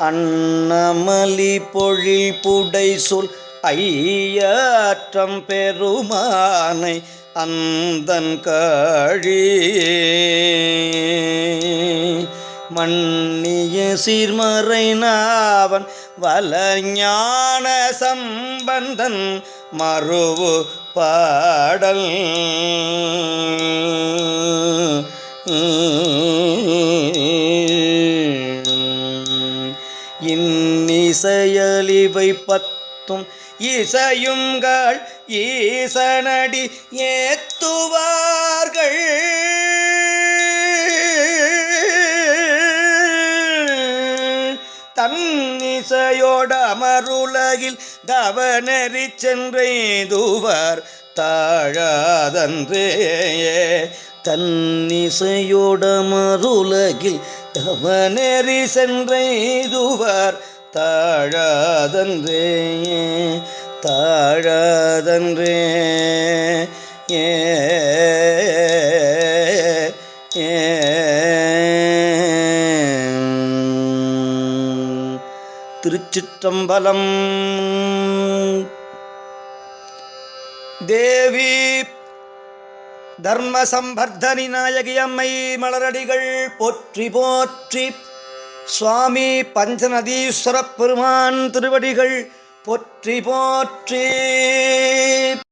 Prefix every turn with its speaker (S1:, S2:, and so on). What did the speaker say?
S1: அன்னமலி பொழில் புடை சொல் ஐயாற்றம் பெருமானை அந்தன் காழி. மன்னிய சீர்மறை நாவன் வலஞான சம்பந்தன் மறுவு பாடல். இன்னிசையலிவை பத்தும் இசையுங்கள் ஈசனடி ஏத்துவார்கள். தன்னிசையோட அமருலகில் தவநெறி சென்றெய்துவார் தாழாதன்றே. தன்னிசையோட மருலகில் தவநெறி சென்றெய்துவார் தாழாதன்றே தாழாதன்றே ஏ. திருச்சிற்றம்பலம் தேவி தர்ம சம்பர்தனி நாயகி அம்மை மலரடிகள் போற்றி போற்றி. சுவாமி பஞ்சநதீஸ்வரப் பெருமான் திருவடிகள் போற்றி போற்றி.